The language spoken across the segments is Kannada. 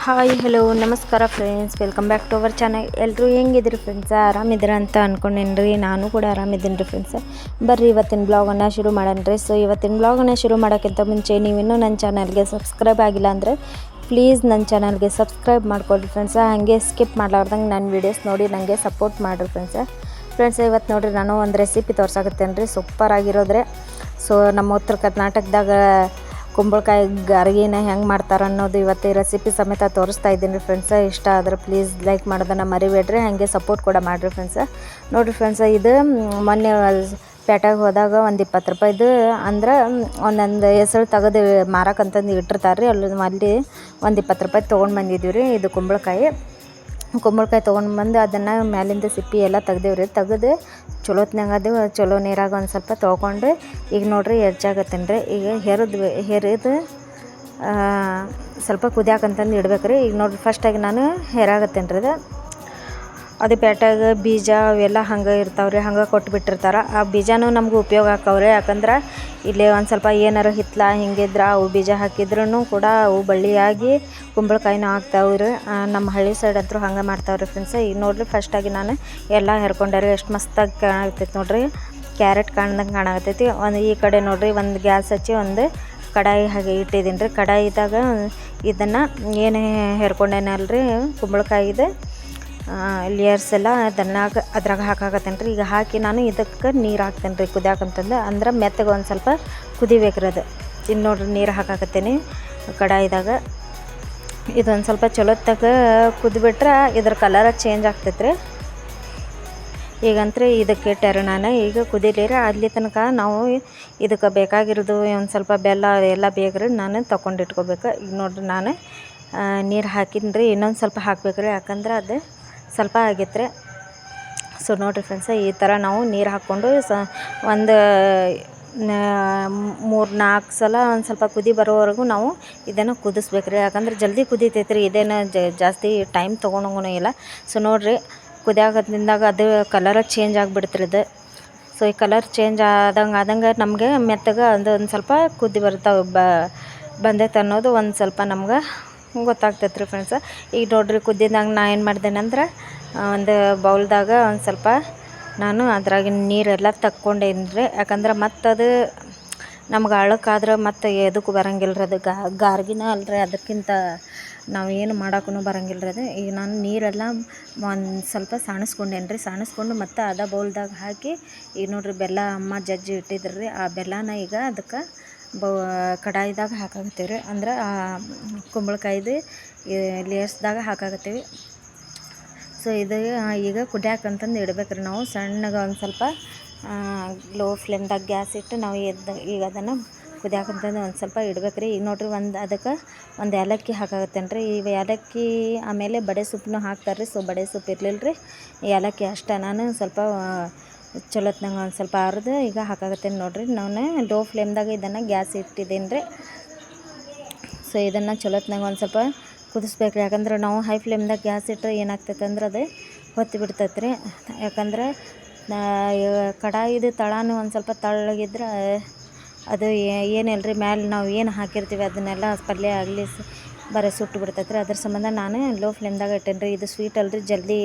ಹಾಯ್ ಹಲೋ ನಮಸ್ಕಾರ friends welcome back to our channel ಎಲ್ಲರೂ ಹೆಂಗಿದ್ರಿ ಫ್ರೆಂಡ್ಸ್ ಆರಾಮಿದ್ದೀರ ಅಂತ ಅನ್ಕೊಂಡೇನಿ ರೀ ನಾನು ಕೂಡ ಆರಾಮಿದ್ದೀನಿ ರೀ ಫ್ರೆಂಡ್ಸ್ ಬರ್ರಿ, ಇವತ್ತಿನ ಬ್ಲಾಗನ್ನು ಶುರು ಮಾಡೋಣ ರೀ ಸೊ ಇವತ್ತಿನ ಬ್ಲಾಗನ್ನು ಶುರು ಮಾಡೋಕ್ಕಿಂತ ಮುಂಚೆ ನೀವಿನ್ನೂ ನನ್ನ ಚಾನಲ್ಗೆ ಸಬ್ಸ್ಕ್ರೈಬ್ ಆಗಿಲ್ಲ ಅಂದರೆ ಪ್ಲೀಸ್ ನನ್ನ ಚಾನಲ್ಗೆ ಸಬ್ಸ್ಕ್ರೈಬ್ ಮಾಡ್ಕೊಳ್ರಿ ಫ್ರೆಂಡ್ಸ ಹಾಗೆ ಸ್ಕಿಪ್ ಮಾಡಲಾರ್ದಂಗೆ ನನ್ನ ವೀಡಿಯೋಸ್ ನೋಡಿ ನನಗೆ ಸಪೋರ್ಟ್ ಮಾಡಿರಿ ಫ್ರೆಂಡ್ಸ ಫ್ರೆಂಡ್ಸ್ ಇವತ್ತು ನೋಡಿರಿ ನಾನು ಒಂದು ರೆಸಿಪಿ ತೋರ್ಸಾಕತ್ತೇನೆ ರೀ ಸೂಪರ್ ಆಗಿರೋದ್ರೆ ಸೊ ನಮ್ಮ ಉತ್ತರ ಕರ್ನಾಟಕದಾಗ ಕುಂಬಳಕಾಯಿ ಗಾರ್ಗಿನ ಹೆಂಗೆ ಮಾಡ್ತಾರೆ ಅನ್ನೋದು ಇವತ್ತು ರೆಸಿಪಿ ಸಮೇತ ತೋರಿಸ್ತಾ ಇದ್ದೀನಿ ರೀ ಫ್ರೆಂಡ್ಸ ಇಷ್ಟ ಆದ್ರೆ ಪ್ಲೀಸ್ ಲೈಕ್ ಮಾಡೋದನ್ನು ಮರಿಬೇಡ್ರಿ. ಹಾಗೆ ಸಪೋರ್ಟ್ ಕೂಡ ಮಾಡಿರಿ ಫ್ರೆಂಡ್ಸ ನೋಡಿರಿ ಫ್ರೆಂಡ್ಸ ಇದು ಮೊನ್ನೆ ಪೇಟೆಗೆ ಹೋದಾಗ ಒಂದು ಇಪ್ಪತ್ತು ರೂಪಾಯಿದು ಅಂದ್ರೆ ಒಂದೊಂದು ಹೆಸರು ತೆಗೆದು ಮಾರಕ್ಕಂತಂದು ಇಟ್ಟಿರ್ತಾರೆ ರೀ ಅಲ್ಲಿ ಅಲ್ಲಿ ಒಂದು ಇಪ್ಪತ್ತು ರೂಪಾಯಿ ತೊಗೊಂಡು ಬಂದಿದ್ದೀವಿ ರೀ ಇದು ಕುಂಬಳಕಾಯಿ. ಕುಂಬಳಕಾಯಿ ತೊಗೊಂಡು ಬಂದು ಅದನ್ನು ಮ್ಯಾಲಿಂದ ಸಿಪ್ಪೆ ಎಲ್ಲ ತೆಗ್ದೇವು ರೀ ತೆಗೆದು ಚಲೋತ್ನಾಗ ಅದು ಚಲೋ ನೀರಾಗ ಒಂದು ಸ್ವಲ್ಪ ತೊಗೊಂಡು ಈಗ ನೋಡಿರಿ ಹೆಚ್ಚಾಗತ್ತೇನು ರೀ ಈಗ ಹೆರದ್ ಹೆರಿದು ಸ್ವಲ್ಪ ಕುದಿಯಾಕಂತಂದು ಇಡ್ಬೇಕು ರೀ ಈಗ ನೋಡಿರಿ ಫಸ್ಟಾಗಿ ನಾನು ಹೆರಾಗತ್ತೇನೆ ರೀ ಅದು. ಅದು ಪೇಟ್ಯಾಗ ಬೀಜ ಅವೆಲ್ಲ ಹಂಗೆ ಇರ್ತಾವೆ ರೀ ಹಂಗೆ ಕೊಟ್ಬಿಟ್ಟಿರ್ತಾರೆ. ಆ ಬೀಜನೂ ನಮ್ಗೆ ಉಪಯೋಗ ಆಕವ್ರಿ ಯಾಕಂದ್ರೆ ಇಲ್ಲಿ ಒಂದು ಸ್ವಲ್ಪ ಏನಾರು ಹಿತ್ತಲ ಹಿಂಗಿದ್ರೆ ಅವು ಬೀಜ ಹಾಕಿದ್ರೂ ಕೂಡ ಅವು ಬಳ್ಳಿಯಾಗಿ ಕುಂಬಳಕಾಯಿನೂ ಆಗ್ತಾವೆ ರೀ ನಮ್ಮ ಹಳ್ಳಿ ಸೈಡ್ ಅಂತೂ ಹಂಗೆ ಮಾಡ್ತಾವ್ರಿ ಫ್ರೆಂಡ್ಸ್ ಈಗ ನೋಡ್ರಿ ಫಸ್ಟಾಗಿ ನಾನು ಎಲ್ಲ ಹೇರ್ಕೊಂಡ್ರಿ, ಎಷ್ಟು ಮಸ್ತಾಗಿ ಕಾಣತೈತಿ ನೋಡಿರಿ. ಕ್ಯಾರೆಟ್ ಕಾಣ್ದಂಗೆ ಕಾಣಕತ್ತೈತಿ ಒಂದು ಈ ಕಡೆ ನೋಡಿರಿ, ಒಂದು ಗ್ಯಾಸ್ ಹಚ್ಚಿ ಒಂದು ಕಡಾಯಿ ಹಾಗೆ ಇಟ್ಟಿದ್ದೀನಿ ರೀ ಕಡಾಯಿದಾಗ ಇದನ್ನು ಏನು ಹೇರ್ಕೊಂಡೇನಲ್ರಿ, ಕುಂಬಳಕಾಯಿದು ಲೇಯರ್ಸ್ ಎಲ್ಲ ಅದನ್ನಾಗ ಅದ್ರಾಗ ಹಾಕಾಕತ್ತೇನೆ ರೀ ಈಗ ಹಾಕಿ ನಾನು ಇದಕ್ಕೆ ನೀರು ಹಾಕ್ತೇನೆ ರೀ ಕುದಿಯಾಕಂತಂದು ಅಂದ್ರೆ ಮೆತ್ತಗೆ ಒಂದು ಸ್ವಲ್ಪ ಕುದಿಬೇಕ್ರಿ ಅದು. ಇನ್ನು ನೋಡ್ರಿ ನೀರು ಹಾಕಾಕತ್ತೇನೆ ಕಡಾಯಿದಾಗ. ಇದೊಂದು ಸ್ವಲ್ಪ ಚಲೋತ್ತಾಗ ಕುದ್ಬಿಟ್ರೆ ಇದ್ರ ಕಲರ ಚೇಂಜ್ ಆಗ್ತೈತೆ ರೀ ಈಗಂತ್ರೆ ಇದಕ್ಕೆ ಇಟ್ಟಾರೆ ನಾನು ಈಗ ಕುದಿಲಿರ. ಅಲ್ಲಿ ತನಕ ನಾವು ಇದಕ್ಕೆ ಬೇಕಾಗಿರೋದು ಒಂದು ಸ್ವಲ್ಪ ಬೆಲ್ಲ ಎಲ್ಲ ಬೇಕ್ರಿ ನಾನು ತೊಗೊಂಡಿಟ್ಕೋಬೇಕು ಈಗ ನೋಡ್ರಿ ನಾನು ನೀರು ಹಾಕಿನಿ ರೀ ಇನ್ನೊಂದು ಸ್ವಲ್ಪ ಹಾಕ್ಬೇಕು ರೀ ಯಾಕಂದ್ರೆ ಅದು ಸ್ವಲ್ಪ ಆಗೈತ್ರಿ ಸೊ ನೋಡಿರಿ ಫ್ರೆಂಡ್ಸ ಈ ಥರ ನಾವು ನೀರು ಹಾಕ್ಕೊಂಡು ಸ ಒಂದು ಮೂರು ನಾಲ್ಕು ಸಲ ಒಂದು ಸ್ವಲ್ಪ ಕುದಿ ಬರೋವರೆಗೂ ನಾವು ಇದನ್ನು ಕುದಿಸ್ಬೇಕು ರೀ ಯಾಕಂದ್ರೆ ಜಲ್ದಿ ಕುದಿತೈತೆ ರೀ ಇದೇನು ಜಾಸ್ತಿ ಟೈಮ್ ತೊಗೊಳಂಗೂ ಇಲ್ಲ. ಸೊ ನೋಡಿರಿ ಕುದಿಯಾಗದಿಂದಾಗ ಅದು ಕಲರ ಚೇಂಜ್ ಆಗಿಬಿಡ್ತ್ರಿ ಇದು. ಸೊ ಈ ಕಲರ್ ಚೇಂಜ್ ಆದಂಗೆ ಆದಂಗೆ ನಮಗೆ ಮೆತ್ತಗೆ ಅದು ಸ್ವಲ್ಪ ಕುದಿ ಬರ್ತಾವೆ, ಬ, ಬಂದೈತೆ ಅನ್ನೋದು ಒಂದು ಸ್ವಲ್ಪ ನಮ್ಗೆ ಗೊತ್ತಾಗ್ತೈತೆ ರೀ ಫ್ರೆಂಡ್ಸ ಈಗ ನೋಡ್ರಿ ಕುದ್ದಿದಾಗ ನಾ ಏನು ಮಾಡ್ದೇನಂದ್ರೆ ಒಂದು ಬೌಲ್ದಾಗ ಒಂದು ಸ್ವಲ್ಪ ನಾನು ಅದ್ರಾಗಿನ ನೀರೆಲ್ಲ ತಕ್ಕೊಂಡೇನಿ ರೀ ಯಾಕಂದ್ರೆ ಮತ್ತದು ನಮ್ಗೆ ಅಳಕ್ಕಾದ್ರೆ ಮತ್ತು ಎದಕ್ಕೂ ಬರಂಗಿಲ್ಲ ರೀ ಅದು ಗಾರ್ಗಿನ ಅಲ್ರಿ ಅದಕ್ಕಿಂತ ನಾವು ಏನು ಮಾಡೋಕ್ಕೂ ಬರಂಗಿಲ್ಲ ರೀ ಅದು. ಈಗ ನಾನು ನೀರೆಲ್ಲ ಒಂದು ಸ್ವಲ್ಪ ಸಾಣಿಸ್ಕೊಂಡೇನಿ ರೀ ಸಾಣಿಸ್ಕೊಂಡು ಮತ್ತೆ ಅದ ಬೌಲ್ದಾಗ ಹಾಕಿ, ಈಗ ನೋಡ್ರಿ ಬೆಲ್ಲ ಅಮ್ಮ ಜಜ್ಜಿ ಇಟ್ಟಿದ್ರು. ಆ ಬೆಲ್ಲನ ಈಗ ಅದಕ್ಕೆ ಬೌ ಕಡಾಯಿದಾಗ ಹಾಕಾಕತ್ತೀವಿ ರೀ ಅಂದ್ರೆ ಕುಂಬಳಕಾಯಿದು ಲೇಯರ್ಸ್ದಾಗ ಹಾಕಾಕತ್ತೀವಿ. ಸೊ ಇದು ಈಗ ಕುದಿಯಾಕಂತಂದು ಇಡ್ಬೇಕು ರೀ ನಾವು. ಸಣ್ಣಗೆ ಒಂದು ಸ್ವಲ್ಪ ಲೋ ಫ್ಲೇಮ್ದಾಗ ಗ್ಯಾಸ್ ಇಟ್ಟು ನಾವು ಎದ್ದು, ಈಗ ಅದನ್ನು ಕುದಿಯಾಕಂತಂದು ಒಂದು ಸ್ವಲ್ಪ ಇಡ್ಬೇಕು ಈಗ ನೋಡ್ರಿ, ಒಂದು, ಅದಕ್ಕೆ ಒಂದು ಏಲಕ್ಕಿ ಹಾಕಾಗತ್ತೇನೆ ರೀ ಈ ಏಲಕ್ಕಿ ಆಮೇಲೆ ಬಡೆ ಸೊಪ್ಪನ್ನು ಹಾಕ್ತಾರೆ ರೀ ಸೊ ಬಡೆ ಸೊಪ್ಪು ಇರಲಿಲ್ಲ ರೀ ಏಲಕ್ಕಿ ಅಷ್ಟೇ. ನಾನು ಸ್ವಲ್ಪ ಚಲೋತ್ನಾಗ ಒಂದು ಸ್ವಲ್ಪ ಅರ್ದು ಈಗ ಹಾಕಾಗತ್ತೇನೆ ನೋಡಿರಿ. ನಾನು ಲೋ ಫ್ಲೇಮ್ದಾಗ ಇದನ್ನು ಗ್ಯಾಸ್ ಇಟ್ಟಿದ್ದೀನಿ ರೀ. ಸೊ ಇದನ್ನು ಚಲೋತ್ನಾಗ ಒಂದು ಸ್ವಲ್ಪ ಕುದಿಸ್ಬೇಕು ರೀ ಯಾಕಂದ್ರೆ ನಾವು ಹೈ ಫ್ಲೇಮ್ದಾಗ ಗ್ಯಾಸ್ ಇಟ್ಟರೆ ಏನಾಗ್ತೈತೆ ಅಂದ್ರೆ ಅದು ಹೊತ್ತಿ ಬಿಡ್ತೈತೆ ರೀ ಯಾಕಂದ್ರೆ ಕಡಾಯಿದು ತಳಾನು ಒಂದು ಸ್ವಲ್ಪ ತಳ್ಳಗಿದ್ರೆ, ಅದು ಏನಿಲ್ಲ ರೀ ಮ್ಯಾಲೆ ನಾವು ಏನು ಹಾಕಿರ್ತೀವಿ ಅದನ್ನೆಲ್ಲ ಪಲ್ಯ ಆಗಲಿ ಬರೀ ಸುಟ್ಟು ಬಿಡ್ತೈತೆ ರೀ ಅದ್ರ ಸಂಬಂಧ ನಾನು ಲೋ ಫ್ಲೇಮ್ದಾಗ ಇಟ್ಟೇನಿ ರೀ ಇದು ಸ್ವೀಟ್ ಅಲ್ರಿ, ಜಲ್ದಿ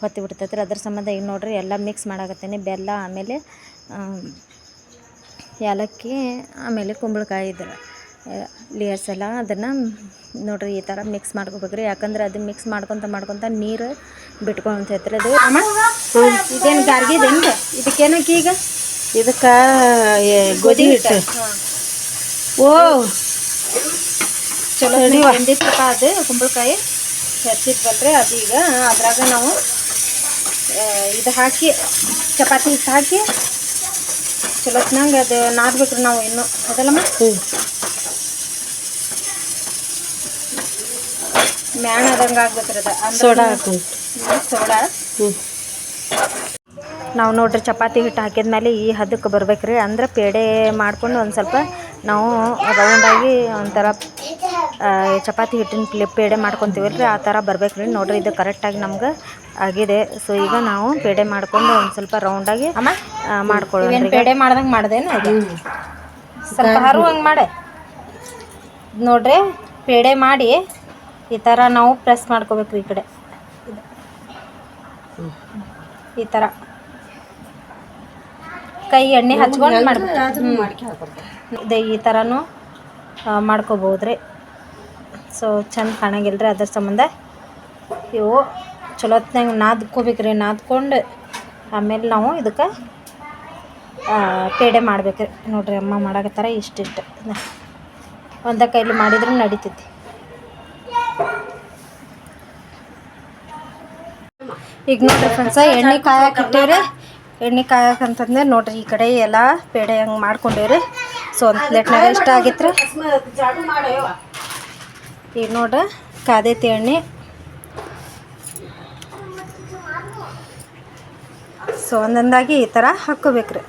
ಹೊತ್ತಿ ಬಿಡ್ತೈತ್ರಿ. ಅದ್ರ ಸಂಬಂಧ ಈಗ ನೋಡ್ರಿ ಎಲ್ಲ ಮಿಕ್ಸ್ ಮಾಡಾಕತ್ತೇನೆ. ಬೆಲ್ಲ ಆಮೇಲೆ ಏಲಕ್ಕಿ ಆಮೇಲೆ ಕುಂಬಳಕಾಯಿ ಇದ್ರೆ ಲೇಯರ್ಸ್ ಎಲ್ಲ ಅದನ್ನು ನೋಡ್ರಿ ಈ ಥರ ಮಿಕ್ಸ್ ಮಾಡ್ಕೋಬೇಕ್ರಿ. ಯಾಕಂದ್ರೆ ಅದು ಮಿಕ್ಸ್ ಮಾಡ್ಕೊತ ಮಾಡ್ಕೊತ ನೀರು ಬಿಟ್ಕೊಂತೈತ್ರಿ ಅದು. ಇದೇನು ಗಾರ್ಗಿದೇನು ಇದಕ್ಕೇನಕ್ಕೆ ಈಗ? ಇದಕ್ಕೆ ಗೋಧಿ ಹಿಟ್ಟು. ಓ. ಚಲೋ ಅದು ಕುಂಬಳಕಾಯಿ. ಹೆಚ್ಚಿದ್ವಲ್ರಿ ಅದು ಈಗ. ಅದ್ರಾಗ ನಾವು ಇದು ಹಾಕಿ ಚಪಾತಿ ಹಿಟ್ಟು ಹಾಕಿ ಚಲೋತ್ನಂಗೆ ಅದು ನಾದ್ಬೇಕ್ರಿ ನಾವು ಇನ್ನು. ಅದಲ್ಲಮ್ಮ? ಹ್ಞೂ. ಮ್ಯಾಣ ಆದಂಗೆ ಆಗ್ಬೇಕ್ರಿ ಅದು. ಸೋಡಾ ಹಾಕೊಂಡು ಸೋಡಾ. ನಾವು ನೋಡ್ರಿ ಚಪಾತಿ ಹಿಟ್ಟು ಹಾಕಿದ್ಮೇಲೆ ಈ ಹದಕ್ಕೆ ಬರ್ಬೇಕ್ರಿ. ಅಂದ್ರೆ ಪೇಡೆ ಮಾಡ್ಕೊಂಡು ಒಂದು ಸ್ವಲ್ಪ ನಾವು ರೌಂಡಾಗಿ ಒಂಥರ ಚಪಾತಿ ಹಿಟ್ಟಿನ ಪ್ಲೇ ಪೇಡೆ ಮಾಡ್ಕೊತೀವಲ್ರಿ ಆ ಥರ ಬರ್ಬೇಕ್ರಿ. ನೋಡ್ರಿ ಇದು ಕರೆಕ್ಟಾಗಿ ನಮ್ಗೆ ಆಗಿದೆ. ಸೊ ಈಗ ನಾವು ಪೇಡೆ ಮಾಡ್ಕೊಂಡು ಒಂದು ಸ್ವಲ್ಪ ರೌಂಡಾಗಿ ಮಾಡ್ಕೊಳ್ಳೋಣ ಪೇಡೆ ಮಾಡ್ದಂಗೆ ಮಾಡ್ದೇನು ಸ್ವಲ್ಪ ಹರು ಹಂಗೆ ಮಾಡೆ. ನೋಡ್ರಿ ಪೇಡೆ ಮಾಡಿ ಈ ಥರ ನಾವು ಪ್ರೆಸ್ ಮಾಡ್ಕೋಬೇಕು ಈ ಕಡೆ. ಈ ಥರ ಕೈ ಎಣ್ಣೆ ಹಚ್ಕೊಂಡು ಮಾಡ್ಬೇಕು. ಇದೆ ಈ ಥರನೂ ಮಾಡ್ಕೋಬೋದ್ರಿ. ಸೊ ಚಂದ ಕಾಣಂಗಿಲ್ಲ ಅದ್ರ ಸಂಬಂಧ. ಇವು ಚಲೋತ್ನಾಗ ನಾದ್ಕೋಬೇಕ್ರಿ, ನಾದ್ಕೊಂಡು ಆಮೇಲೆ ನಾವು ಇದಕ್ಕೆ ಪೇಡೆ ಮಾಡ್ಬೇಕ್ರಿ. ನೋಡಿರಿ ಅಮ್ಮ ಮಾಡಾಕತ್ತಾರ ಇಷ್ಟಿಷ್ಟು. ಒಂದ ಕೈಲಿ ಮಾಡಿದ್ರೆ ನಡೀತೈತಿ. ಈಗ ನೋಡ್ರಿ ಫ್ರೆಂಡ್ಸ ಎಣ್ಣೆ ಕಾಯಕ್ಕೆ ಇಟ್ಟೇವ್ರಿ. ಎಣ್ಣೆ ಕಾಯಕಂತಂದ್ರೆ ನೋಡ್ರಿ ಈ ಕಡೆ ಎಲ್ಲ ಪೇಡೆ ಹಂಗೆ ಮಾಡ್ಕೊಂಡೇವ್ರಿ. ಸೊ ಒಂದು ಪ್ಲೇಟ್ನಾಗ ಇಷ್ಟ ಆಗಿತ್ರಿ? ಈಗ ನೋಡ್ರಿ ಕಾದೈತಿ ಎಣ್ಣೆ ಸೊ ಒಂದೊಂದಾಗಿ ಈ ಥರ ಹಾಕ್ಕೋಬೇಕ್ರಿ.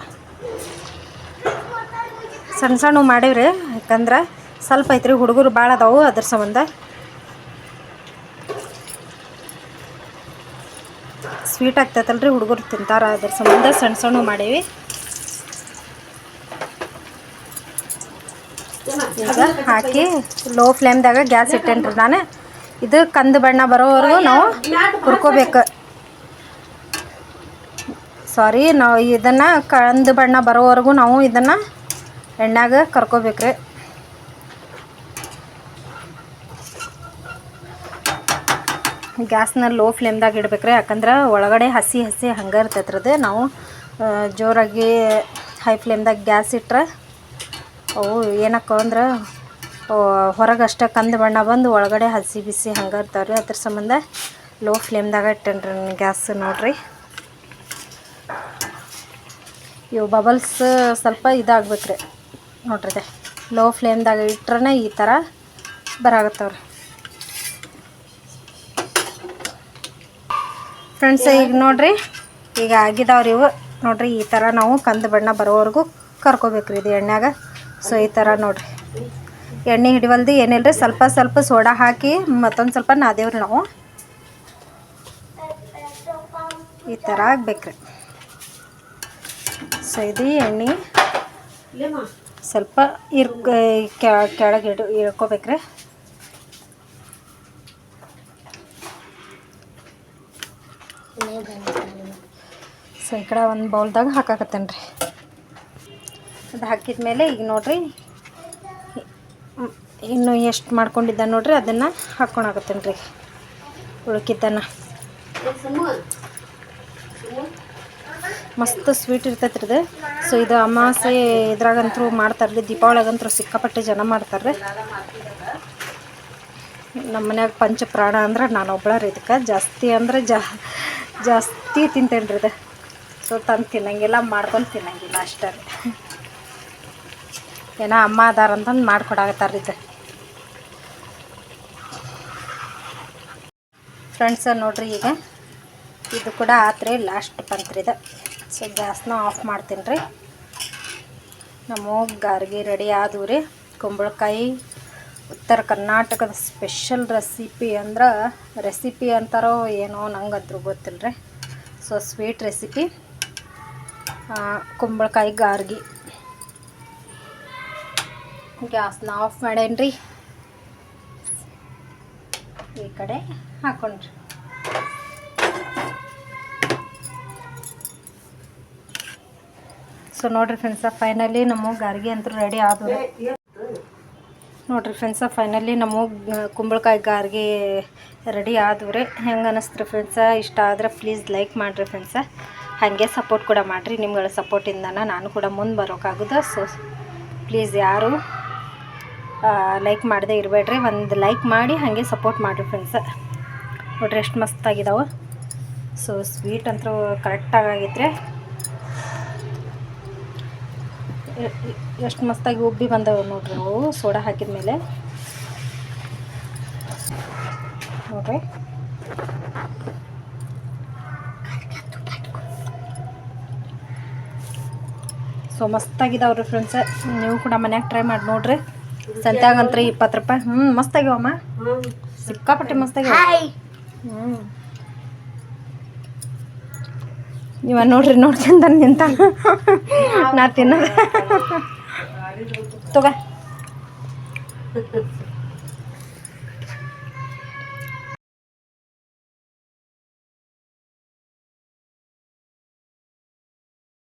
ಸಣ್ಣ ಸಣ್ಣ ಮಾಡೀವ್ರಿ, ಯಾಕಂದ್ರೆ ಸ್ವಲ್ಪ ಐತ್ರಿ, ಹುಡುಗರು ಭಾಳ ಅದಾವು ಅದ್ರ ಸಂಬಂಧ. ಸ್ವೀಟ್ ಆಗ್ತೈತಲ್ರಿ, ಹುಡುಗರು ತಿಂತಾರ ಅದ್ರ ಸಂಬಂಧ ಸಣ್ಣ ಸಣ್ಣ ಮಾಡೀವಿ. ಈಗ ಹಾಕಿ ಲೋ ಫ್ಲೇಮ್ದಾಗ ಗ್ಯಾಸ್ ಇಟ್ಟೇನ್ರಿ ನಾನು. ಇದು ಕಂದು ಬಣ್ಣ ಬರೋವರೆಗೂ ನಾವು ಹುರ್ಕೋಬೇಕು. ಸಾರಿ ನಾವು ಇದನ್ನು ಕಂದು ಬಣ್ಣ ಬರೋವರೆಗೂ ನಾವು ಇದನ್ನು ಎಣ್ಣೆಗ ಕರ್ಕೋಬೇಕ್ರಿ. ಗ್ಯಾಸ್ನ ಲೋ ಫ್ಲೇಮ್ದಾಗ ಇಡ್ಬೇಕ್ರಿ, ಯಾಕಂದ್ರೆ ಒಳಗಡೆ ಹಸಿ ಹಸಿ ಹಂಗೆ ಇರ್ತೈತ್ರದು ನಾವು ಜೋರಾಗಿ ಹೈ ಫ್ಲೇಮ್ದಾಗ ಗ್ಯಾಸ್ ಇಟ್ರೆ ಅವು ಏನಕ್ಕ ಅಂದ್ರೆ ಹೊರಗೆ ಅಷ್ಟೇ ಕಂದ ಬಣ್ಣ ಬಂದು ಒಳಗಡೆ ಹಸಿ ಬಿಸಿ ಹಂಗೆ ಇರ್ತಾವ್ರಿ. ಅದ್ರ ಸಂಬಂಧ ಲೋ ಫ್ಲೇಮ್ದಾಗ ಇಟ್ಟೇನ್ರಿ ಗ್ಯಾಸ್ ನೋಡಿರಿ. ಇವು ಬಬಲ್ಸ್ ಸ್ವಲ್ಪ ಇದಾಗ್ಬೇಕ್ರಿ. ನೋಡ್ರಿ ಲೋ ಫ್ಲೇಮ್ದಾಗ ಇಟ್ರೆ ಈ ಥರ ಬರಾಗತ್ತವ್ರಿ. ಫ್ರೆಂಡ್ಸ್ ಈಗ ನೋಡ್ರಿ, ಈಗ ಆಗಿದಾವ್ರಿ ಇವು. ನೋಡ್ರಿ, ಈ ಥರ ನಾವು ಕಂದು ಬಣ್ಣ ಬರೋವರೆಗೂ ಕರ್ಕೋಬೇಕ್ರಿ ಇದು ಎಣ್ಣೆಗ ಸೊ, ಈ ಥರ ನೋಡ್ರಿ. ಎಣ್ಣೆ ಹಿಡಿವಲ್ದು ರೀ ಸ್ವಲ್ಪ ಸ್ವಲ್ಪ ಸೋಡಾ ಹಾಕಿ ಮತ್ತೊಂದು ಸ್ವಲ್ಪ ನಾದೇವ್ರಿ ನಾವು. ಈ ಥರ ಆಗ್ಬೇಕ್ರಿ. ಸೊ, ಇದು ಎಣ್ಣೆ. ಸ್ವಲ್ಪ ಇರ್ ಕೆಳಗೆ ಇಡು, ಇಳ್ಕೊಬೇಕ್ರಿ. ಸೊ, ಈ ಕಡೆ ಒಂದು ಬೌಲ್ದಾಗ ಹಾಕಾಕತ್ತೇನೆ ರೀ ಹಾಕಿದ ಮೇಲೆ ಈಗ ನೋಡಿರಿ ಇನ್ನು ಎಷ್ಟು ಮಾಡ್ಕೊಂಡಿದ್ದ ನೋಡ್ರಿ, ಅದನ್ನು ಹಾಕ್ಕೊಳಕತ್ತೇನೆ ರೀ ಉಳ್ಕಿದ್ದನ್ನು. ಮಸ್ತ್ ಸ್ವೀಟ್ ಇರ್ತೈತೆ ರೀ ಸೊ ಇದು ಅಮಾಸೆ ಇದ್ರಾಗಂತೂ ಮಾಡ್ತಾರೆ ದೀಪಾವಳಿಗಂತೂ ಸಿಕ್ಕಾಪಟ್ಟೆ ಜನ ಮಾಡ್ತಾರೆ ನಮ್ಮ ಮನ್ಯಾಗ ಪಂಚಪ್ರಾಣ ಅಂದ್ರೆ ನಾನು ಒಬ್ಬಳಾರ ರೀ ಇದಕ್ಕೆ. ಜಾಸ್ತಿ ಅಂದ್ರೆ ಜಾ, ಜಾಸ್ತಿ ತಿಂತೇನೆ ರೀ ಇದು. ಸೊ ತಂದು ತಿನ್ನಂಗಿಲ್ಲ, ಮಾಡ್ಕೊಂಡು ತಿನ್ನಂಗಿಲ್ಲ ಅಷ್ಟೇ. ರೀ ಏನೋ ಅಮ್ಮ ಅದಾರ ಅಂತಂದು ಮಾಡಿಕೊಡಾಗತ್ತಾರ ಇದು ಫ್ರೆಂಡ್ಸ ನೋಡ್ರಿ ಈಗ. ಇದು ಕೂಡ ಆತ್ರಿ ಲಾಸ್ಟ್ ಬಂತ್ರಿ ಇದು. ಸೊ ಗ್ಯಾಸ್ನ ಆಫ್ ಮಾಡ್ತೀನಿ ರೀ. ನಮ್ಮ ಗಾರ್ಗಿ ರೆಡಿ ಆದವು ರೀ. ಕುಂಬಳಕಾಯಿ, ಉತ್ತರ ಕರ್ನಾಟಕದ ಸ್ಪೆಷಲ್ ರೆಸಿಪಿ ಅಂದ್ರೆ ರೆಸಿಪಿ ಅಂತಾರೋ ಏನೋ ನಂಗಂತೂ ಗೊತ್ತಿಲ್ಲ ರೀ ಸೊ ಸ್ವೀಟ್ ರೆಸಿಪಿ ಕುಂಬಳಕಾಯಿ ಗಾರ್ಗಿ. ಗ್ಯಾಸ್ನ ಆಫ್ ಮಾಡೇನ್ರಿ? ಈ ಕಡೆ ಹಾಕೊಂಡ್ರಿ. ಸೊ ನೋಡ್ರಿ ಫ್ರೆಂಡ್ಸ ಫೈನಲಿ ನಮ್ಮ ಗಾರ್ಗಿ ಅಂತೂ ರೆಡಿ ಆದ ನೋಡ್ರಿ ಫ್ರೆಂಡ್ಸ ಫೈನಲಿ ನಮ್ಮ ಕುಂಬಳಕಾಯಿ ಗಾರ್ಗಿ ರೆಡಿ ಆದವು ರೀ ಹೆಂಗೆ ಅನ್ನಿಸ್ತ್ರಿ ಫ್ರೆಂಡ್ಸ ಇಷ್ಟ ಆದ್ರೆ ಪ್ಲೀಸ್ ಲೈಕ್ ಮಾಡಿರಿ ಫ್ರೆಂಡ್ಸ ಹಾಗೆ ಸಪೋರ್ಟ್ ಕೂಡ ಮಾಡಿರಿ. ನಿಮ್ಗಳ ಸಪೋರ್ಟಿಂದನ ನಾನು ಕೂಡ ಮುಂದೆ ಬರೋಕ್ಕಾಗುದ ಸೊ ಪ್ಲೀಸ್ ಯಾರು ಲೈಕ್ ಮಾಡದೆ ಇರಬೇಡ್ರಿ. ಒಂದು ಲೈಕ್ ಮಾಡಿ ಹಾಗೆ ಸಪೋರ್ಟ್ ಮಾಡಿರಿ ಫ್ರೆಂಡ್ಸ ನೋಡ್ರಿ ಎಷ್ಟು ಮಸ್ತಾಗಿದಾವೆ ಸೊ ಸ್ವೀಟ್ ಅಂತೂ ಕರೆಕ್ಟಾಗಿ ಆಗೈತ್ರಿ. ಎಷ್ಟು ಮಸ್ತಾಗಿ ಉಬ್ಬಿ ಬಂದವು ನೋಡ್ರಿ ಅವು. ಸೋಡಾ ಹಾಕಿದ ಮೇಲೆ. ನೋಡ್ರಿ. ಸೊ ಮಸ್ತಾಗಿದಾವ್ರಿ ಫ್ರೆಂಡ್ಸ್ ನೀವು ಕೂಡ ಮನ್ಯಾಗ ಟ್ರೈ ಮಾಡಿ ನೋಡ್ರಿ. ಸಂತ್ಯಾಗಂತ್ರಿ ಇಪ್ಪತ್ತು ರೂಪಾಯಿ. ಹ್ಞೂ ಮಸ್ತಾಗ್ಯಾವಮ್ಮ. ಸಿಕ್ಕಾಪಟ್ಟೆ ಮಸ್ತಾಗ್ಯಾವ. ಹ್ಞೂ ಇವ ನೋಡ್ರಿ ನೋಡ್ಕೊಂಡ ನಿಂತ. ನಾ ತಿನ್ನೋದು. ತಗ.